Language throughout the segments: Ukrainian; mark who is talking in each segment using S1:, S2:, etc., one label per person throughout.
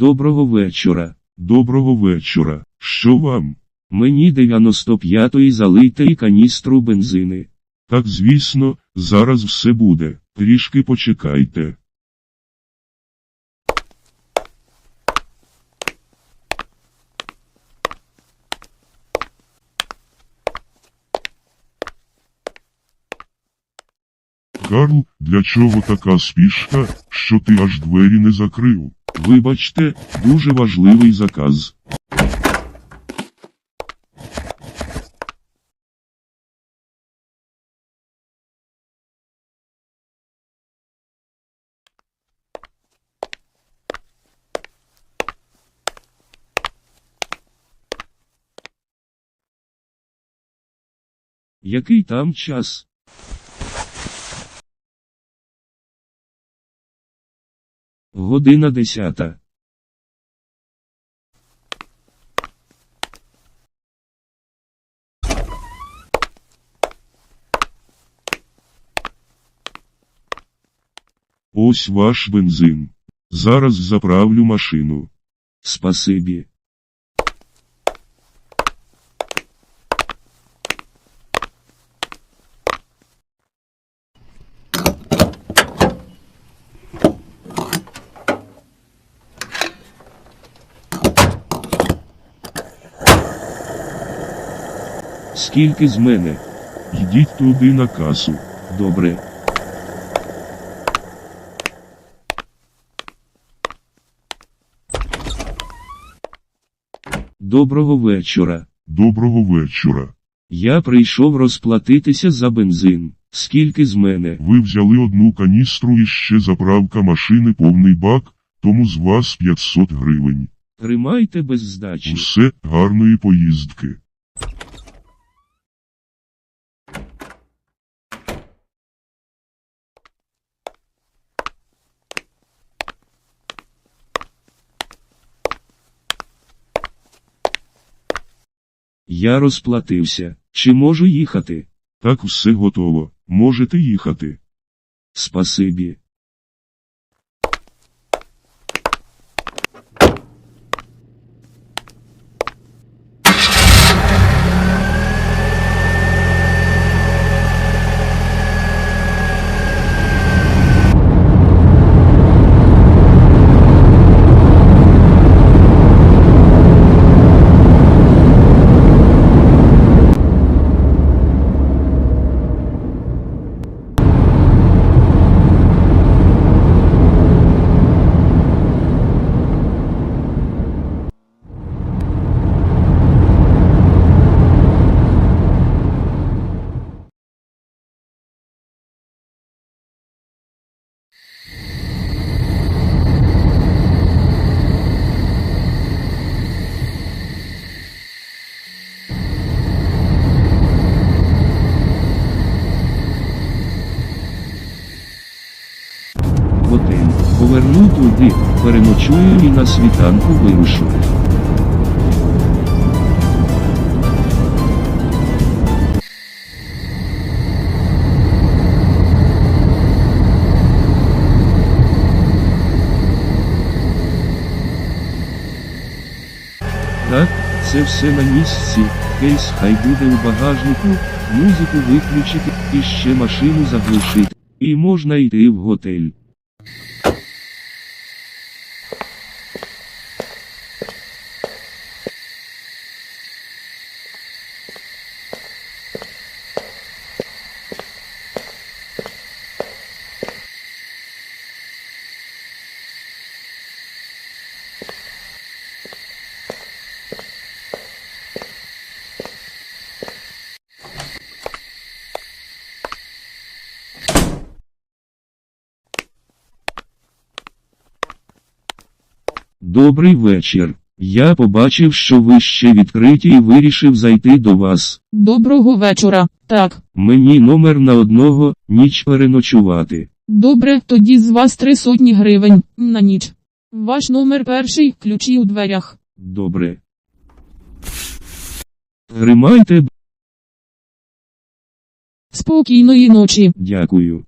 S1: Доброго вечора.
S2: Доброго вечора. Що вам?
S1: Мені 95-ї залийте і каністру бензини.
S2: Так звісно, зараз все буде. Трішки почекайте. Карл, для чого така спішка, що ти аж двері не закрив? Вибачте, дуже важливий заказ.
S1: Який там час? Година десята.
S2: Ось ваш бензин. Зараз заправлю машину.
S1: Спасибі. Скільки з мене?
S2: Йдіть туди на касу.
S1: Добре. Доброго вечора.
S2: Доброго вечора.
S1: Я прийшов розплатитися за бензин. Скільки з мене?
S2: Ви взяли одну каністру і ще заправка машини повний бак, тому з вас 500 гривень.
S1: Тримайте без здачі.
S2: Усе гарної поїздки.
S1: Я розплатився. Чи можу їхати?
S2: Так все готово. Можете їхати.
S1: Спасибі. Готель. Поверну туди, переночую і на світанку вирушу. Так, це все на місці, кейс хай буде у багажнику, музику виключити і ще машину заглушити. І можна йти в готель. Добрий вечір. Я побачив, що ви ще відкриті і вирішив зайти до вас.
S3: Доброго вечора. Так.
S1: Мені номер на одного, ніч переночувати.
S3: Добре, тоді з вас три сотні гривень на ніч. Ваш номер перший, ключі у дверях.
S1: Добре. Тримайте,
S3: Спокійної ночі.
S1: дякую.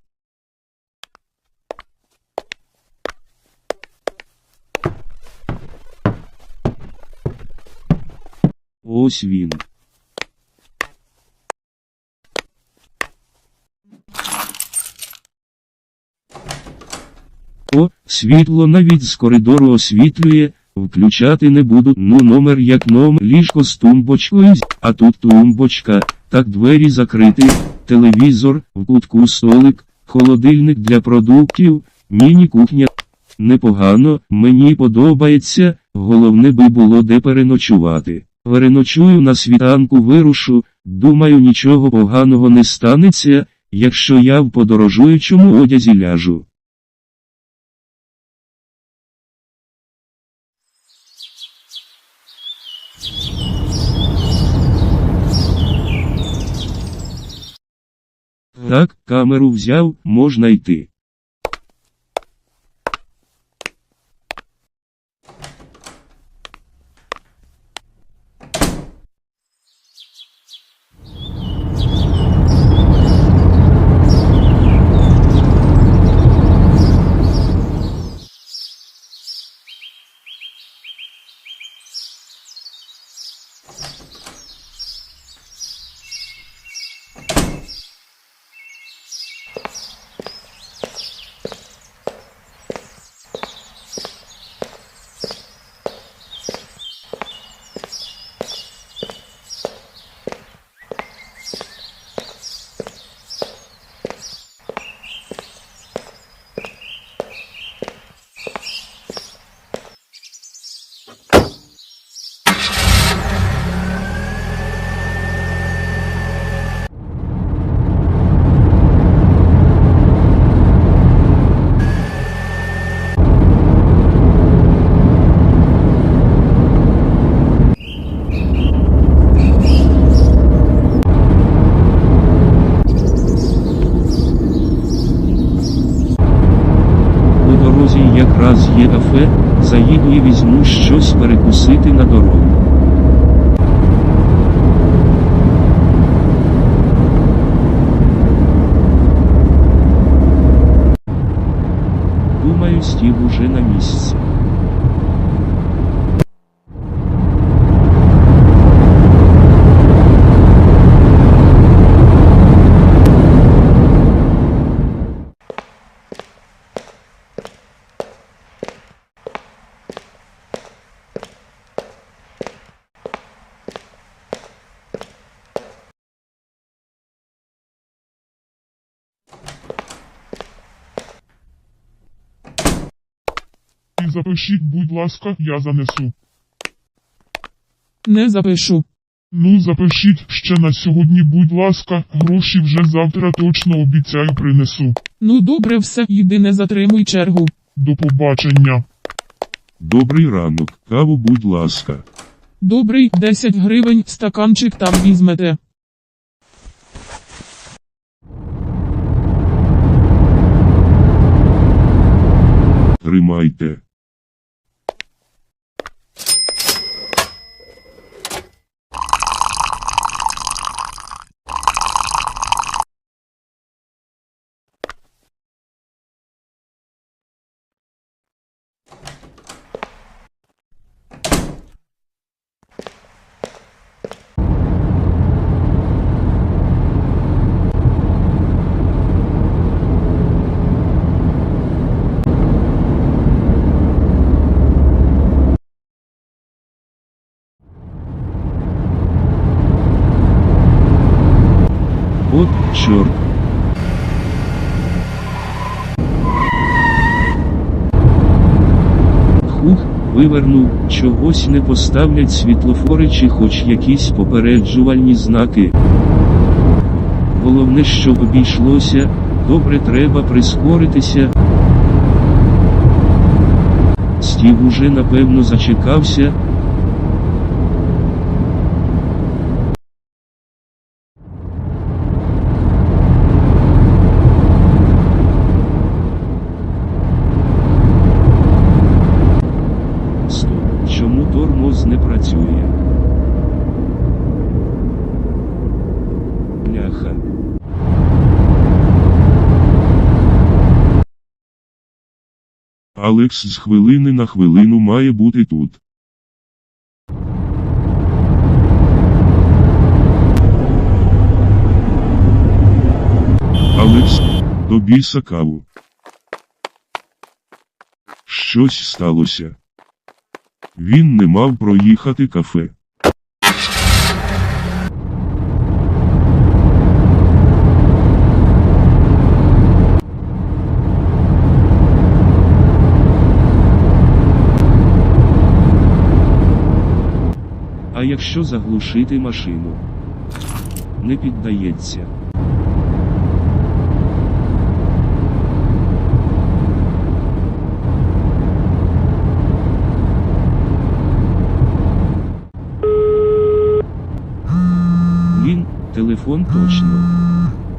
S1: Ось він. О, світло навіть з коридору освітлює, включати не буду. Ну номер як номер, ліжко з тумбочкою, а тут тумбочка, так двері закриті, телевізор, в кутку столик, холодильник для продуктів, міні-кухня. Непогано, мені подобається, головне би було де переночувати. Переночую на світанку вирушу, думаю нічого поганого не станеться, якщо я в подорожуючому одязі ляжу. Так, камеру взяв, можна йти. У дорозі якраз є кафе, заїду і візьму щось перекусити на дорогу. Думаю, стів уже на місці.
S2: Запишіть, будь ласка, я занесу.
S3: Не запишу.
S2: Ну, запишіть ще на сьогодні, будь ласка, гроші вже завтра точно обіцяю принесу.
S3: Ну добре все, йди не затримуй чергу.
S2: До побачення.
S1: Добрий ранок, каву, будь ласка.
S3: Добрий, 10 гривень, стаканчик там візьмете.
S1: Тримайте. От чорт. Хух, вивернув, чогось не поставлять світлофори чи хоч якісь попереджувальні знаки. Головне, щоб обійшлося, добре треба прискоритися. Стів уже напевно зачекався,
S2: Алекс з хвилини на хвилину має бути тут. Алекс, до біса каву. Щось сталося. Він не мав проїхати кафе.
S1: А якщо заглушити машину? Не піддається. Він, телефон точно.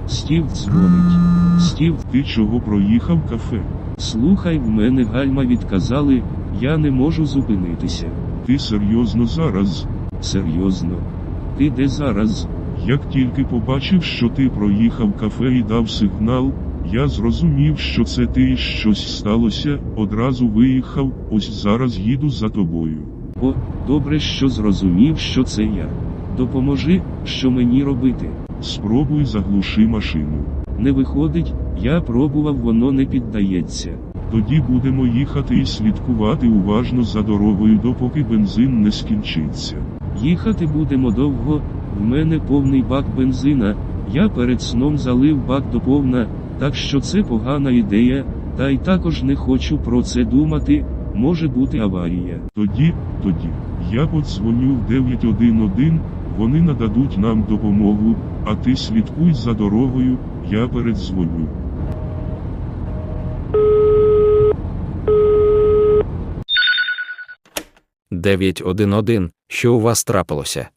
S1: Стів дзвонить. Стів,
S2: Ти чого проїхав кафе?
S1: слухай, в мене гальма відказали, я не можу зупинитися.
S2: Ти серйозно зараз?
S1: Серйозно. Ти де зараз?
S2: Як тільки побачив, що ти проїхав кафе і дав сигнал, я зрозумів, що це ти і щось сталося, одразу виїхав, ось зараз їду за тобою.
S1: О, добре, що зрозумів, що це я. Допоможи, що мені робити.
S2: Спробуй заглуши машину.
S1: Не виходить, я пробував, воно не піддається.
S2: Тоді будемо їхати і слідкувати уважно за дорогою, допоки бензин не скінчиться.
S1: Їхати будемо довго, в мене повний бак бензина, я перед сном залив бак до повна, так що це погана ідея, та й також не хочу про це думати, може бути аварія.
S2: Тоді, тоді, я подзвоню в 911, вони нададуть нам допомогу, а ти слідкуй за дорогою, я передзвоню.
S4: – 911, що у вас трапилося?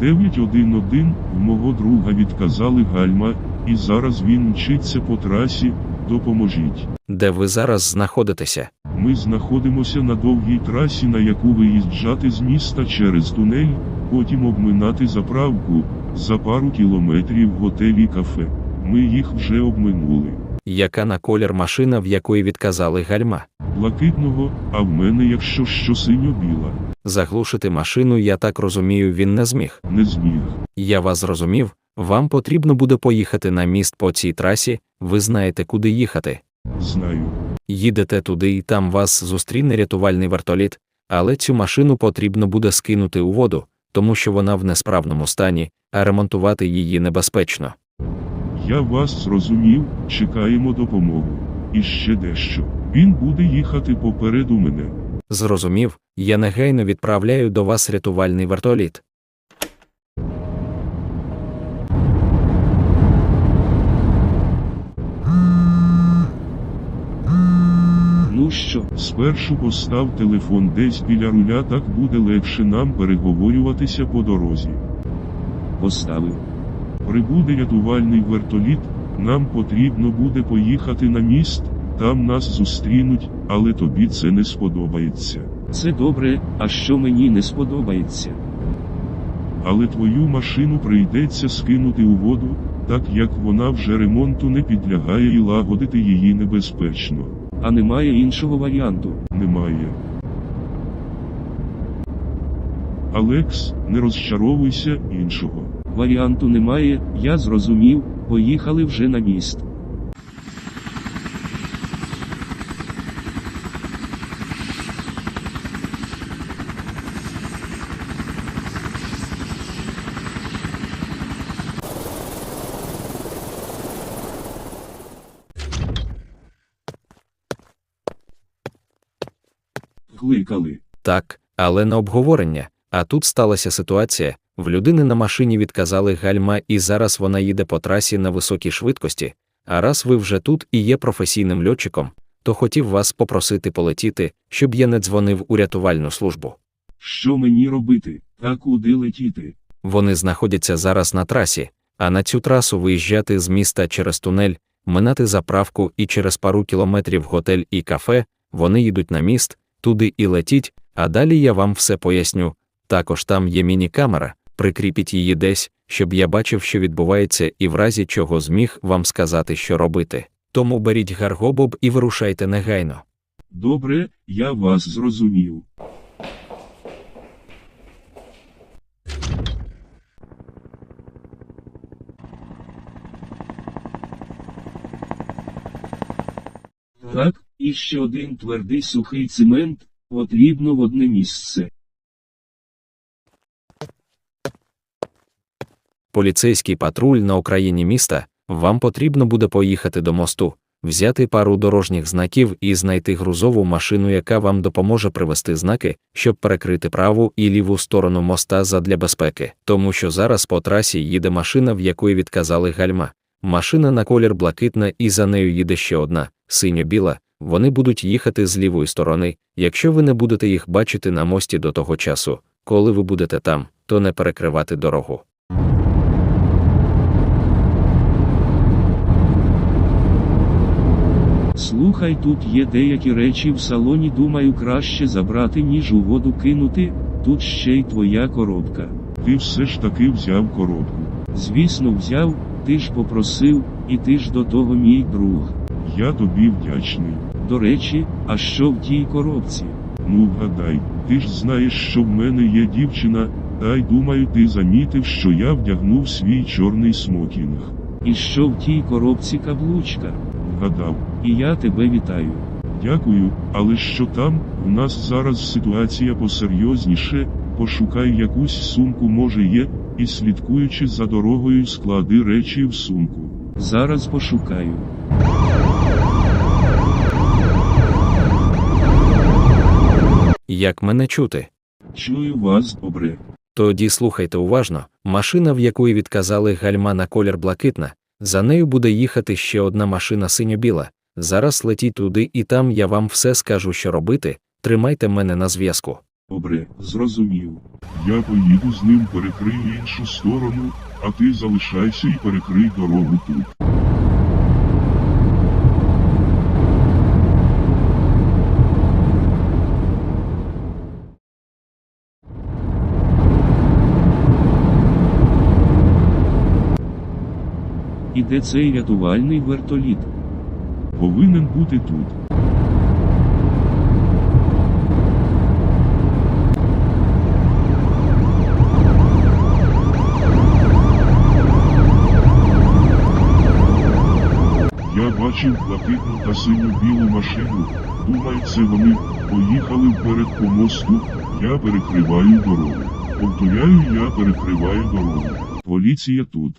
S2: 911, в мого друга відказали гальма, і зараз він мчиться по трасі, допоможіть.
S4: Де ви зараз знаходитеся?
S2: Ми знаходимося на довгій трасі, на яку виїжджати з міста через тунель, потім обминати заправку, за пару кілометрів готель і кафе. Ми їх вже обминули.
S4: Яка на колір машина, в якої відказали гальма?
S2: Блакитного, а в мене якщо що синьо-біла.
S4: Заглушити машину, я так розумію, він не зміг.
S2: Не зміг.
S4: Я вас зрозумів, вам потрібно буде поїхати на міст по цій трасі, ви знаєте, куди їхати.
S2: Знаю.
S4: Їдете туди і там вас зустріне рятувальний вертоліт, але цю машину потрібно буде скинути у воду, тому що вона в несправному стані, а ремонтувати її небезпечно.
S2: Я вас зрозумів, чекаємо допомогу. І ще дещо. Він буде їхати попереду мене.
S4: Зрозумів, я негайно відправляю до вас рятувальний вертоліт.
S1: Ну що,
S2: Спершу постав телефон десь біля руля, так буде легше нам переговорюватися по дорозі.
S1: поставив.
S2: Прибуде рятувальний вертоліт, нам потрібно буде поїхати на міст, там нас зустрінуть, але тобі це не сподобається.
S1: Це добре, а що мені не сподобається.
S2: Але твою машину прийдеться скинути у воду, так як вона вже ремонту не підлягає і лагодити її небезпечно.
S1: А немає іншого варіанту.
S2: Немає. Алекс, не розчаровуйся іншого.
S1: Варіанту немає, я зрозумів, поїхали вже на міст.
S2: Кликали.
S4: Так, але на обговорення. А тут сталася ситуація: в людини на машині відказали гальма, і зараз вона їде по трасі на високій швидкості. А раз ви вже тут і є професійним льотчиком, то хотів вас попросити полетіти, щоб я не дзвонив у рятувальну службу.
S2: Що мені робити? Та куди летіти?
S4: Вони знаходяться зараз на трасі, а на цю трасу виїжджати з міста через тунель, минати заправку і через пару кілометрів готель і кафе, вони їдуть на міст, туди і летіть, а далі я вам все поясню. Також там є міні-камера, прикріпіть її десь, щоб я бачив, що відбувається, і в разі чого зміг вам сказати, що робити. Тому беріть гаргобоб і вирушайте негайно.
S2: Добре, я вас зрозумів.
S1: Так, і ще один твердий сухий цемент, потрібно в одне місце.
S4: Поліцейський патруль на окраїні міста, вам потрібно буде поїхати до мосту, взяти пару дорожніх знаків і знайти грузову машину, яка вам допоможе привести знаки, щоб перекрити праву і ліву сторону моста задля безпеки. Тому що зараз по трасі їде машина, в якої відказали гальма. Машина на колір блакитна, і за нею їде ще одна, синьо-біла. Вони будуть їхати з лівої сторони. Якщо ви не будете їх бачити на мості до того часу, коли ви будете там, то не перекривати дорогу.
S1: Слухай, тут є деякі речі в салоні, думаю, краще забрати, ніж у воду кинути, тут ще й твоя коробка.
S2: Ти все ж таки взяв коробку.
S1: Звісно, взяв, ти ж попросив, і ти ж до того мій друг.
S2: Я тобі вдячний.
S1: До речі, а що в тій коробці?
S2: Ну вгадай, ти ж знаєш, що в мене є дівчина, та й думаю, ти замітив, що я вдягнув свій чорний смокінг.
S1: І що в тій коробці каблучка?
S2: Вгадав.
S1: І я тебе вітаю.
S2: Дякую, але що там, у нас зараз ситуація посерйозніше, пошукай якусь сумку може є, і слідкуючи за дорогою склади речі в сумку.
S1: Зараз пошукаю.
S4: Як мене чути?
S1: Чую вас добре.
S4: Тоді слухайте уважно, машина, в якої відказали гальма на колір блакитна, за нею буде їхати ще одна машина синьо-біла. Зараз летіть туди і там я вам все скажу, що робити. Тримайте мене на зв'язку.
S1: Добре, зрозумів.
S2: Я поїду з ним перекрию іншу сторону, а ти залишайся і перекрий дорогу тут.
S1: І де цей рятувальний вертоліт?
S2: Повинен бути тут. Я бачив блакитну та синю-білу машину. Думаю, це вони поїхали вперед по мосту. Я перекриваю дорогу. Повторяю, я перекриваю дорогу. Поліція тут.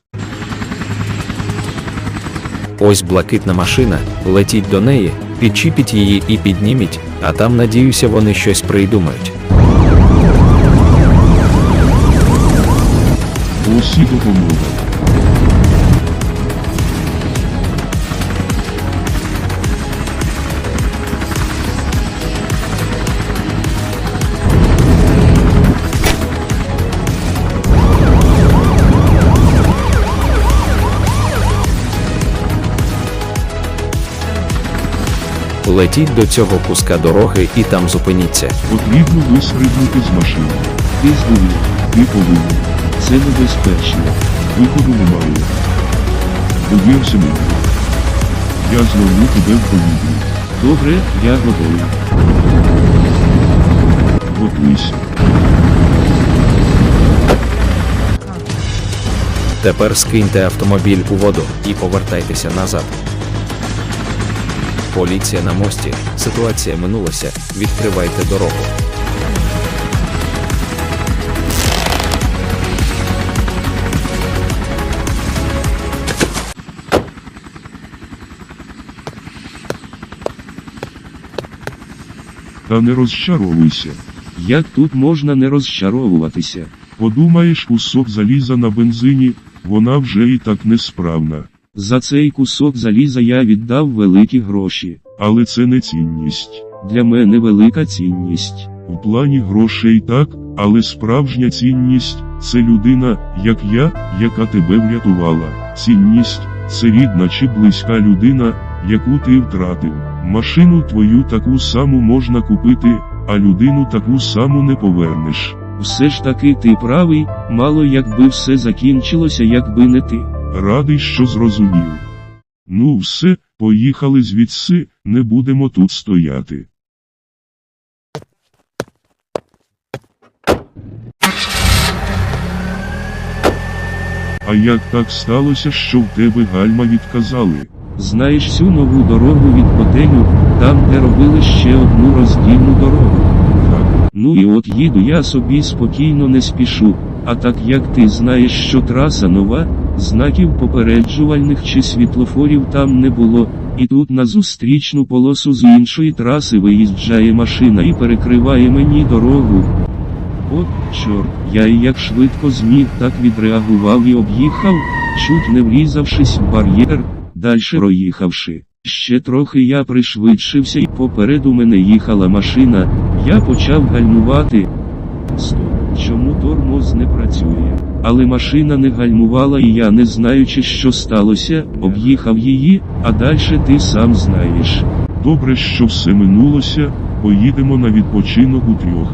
S4: Ось блакитна машина, летіть до неї, підчіпіть її і підніміть, а там, надіюся, вони щось придумають.
S2: Усі і
S4: Летіть до цього куска дороги і там зупиніться.
S2: Потрібно вистрибнути з машини.
S1: Ти здурів.
S2: Ти повинен.
S1: Це небезпечно.
S2: Виходу немає. Довірся мені. Я зловлю тебе в повітрі.
S1: Добре, я готовий.
S2: Готуйся.
S4: Тепер скиньте автомобіль у воду і повертайтеся назад. Поліція на мості. Ситуація минулася. Відкривайте дорогу.
S2: Та не розчаровуйся.
S1: Як тут можна не розчаровуватися?
S2: Подумаєш, кусок заліза на бензині, вона вже і так несправна.
S1: За цей кусок заліза я віддав великі гроші.
S2: Але це не цінність.
S1: Для мене велика цінність.
S2: В плані грошей так, але справжня цінність це людина, як я, яка тебе врятувала. Цінність це рідна чи близька людина, яку ти втратив. Машину твою таку саму можна купити, а людину таку саму не повернеш.
S1: Все ж таки ти правий, мало якби все закінчилося, якби не ти.
S2: Радий, що зрозумів. Ну, все, поїхали звідси, не будемо тут стояти. А як так сталося, що в тебе гальма відказали?
S1: Знаєш всю нову дорогу від готелю, там де робили ще одну роздільну дорогу.
S2: Так,
S1: Ну і от їду я собі спокійно не спішу, а так як ти знаєш, що траса нова, знаків попереджувальних чи світлофорів там не було, і тут на зустрічну полосу з іншої траси виїжджає машина і перекриває мені дорогу. От, чорт, я і як швидко зміг так відреагував і об'їхав, чуть не врізавшись в бар'єр, дальше проїхавши. Ще трохи я пришвидшився і попереду мене їхала машина, я почав гальмувати. Стоп, чому тормоз не працює? Але машина не гальмувала і я, не знаючи, що сталося, об'їхав її, а далі ти сам знаєш.
S2: добре, що все минулося, поїдемо на відпочинок у трьох.